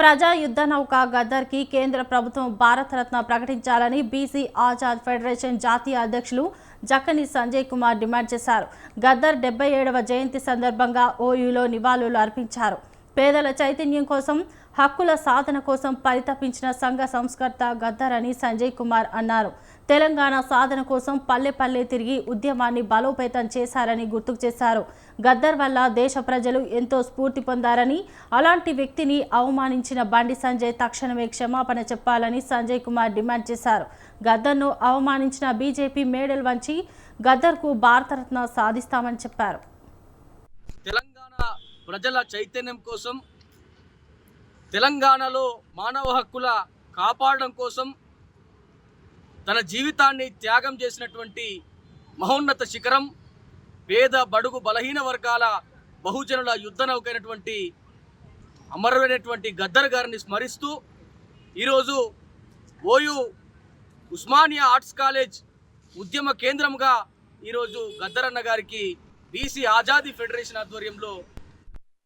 ప్రజా యుద్ధ నౌక గద్దర్కి కేంద్ర ప్రభుత్వం భారతరత్న ప్రకటించాలని బీసీ ఆజాద్ ఫెడరేషన్ జాతీయ అధ్యక్షులు జక్కని సంజయ్ కుమార్ డిమాండ్ చేశారు. గద్దర్ డెబ్బై ఏడవ జయంతి సందర్భంగా ఓయూలో నివాళులు అర్పించారు. పేదల చైతన్యం కోసం హక్కుల సాధన కోసం పరితపించిన సంఘ సంస్కర్త గద్దర్ అని సంజయ్ కుమార్ అన్నారు. తెలంగాణ సాధన కోసం పల్లె పల్లె తిరిగి ఉద్యమాన్ని బలోపేతం చేశారని గుర్తుకు చేశారు. గద్దర్ వల్ల దేశ ప్రజలు ఎంతో స్ఫూర్తి పొందారని అలాంటి వ్యక్తిని అవమానించిన బండి సంజయ్ తక్షణమే క్షమాపణ చెప్పాలని సంజయ్ కుమార్ డిమాండ్ చేశారు. గద్దర్ను అవమానించిన బీజేపీ మేడల్ వంచి గద్దర్కు భారతరత్న సాధిస్తామని చెప్పారు. తెలంగాణ ప్రజల చైతన్యం కోసం తెలంగాణలో మానవ హక్కుల కాపాడడం కోసం తన జీవితాన్ని త్యాగం చేసినటువంటి మహోన్నత శిఖరం పేద బడుగు బలహీన వర్గాల బహుజనుల యుద్ధ నౌకైనటువంటి అమరుడైనటువంటి గద్దర్ గారిని స్మరిస్తూ ఈరోజు ఓయు ఉస్మానియా ఆర్ట్స్ కాలేజ్ ఉద్యమ కేంద్రంగా ఈరోజు గద్దరన్న గారికి బీసీ ఆజాదీ ఫెడరేషన్ ఆధ్వర్యంలో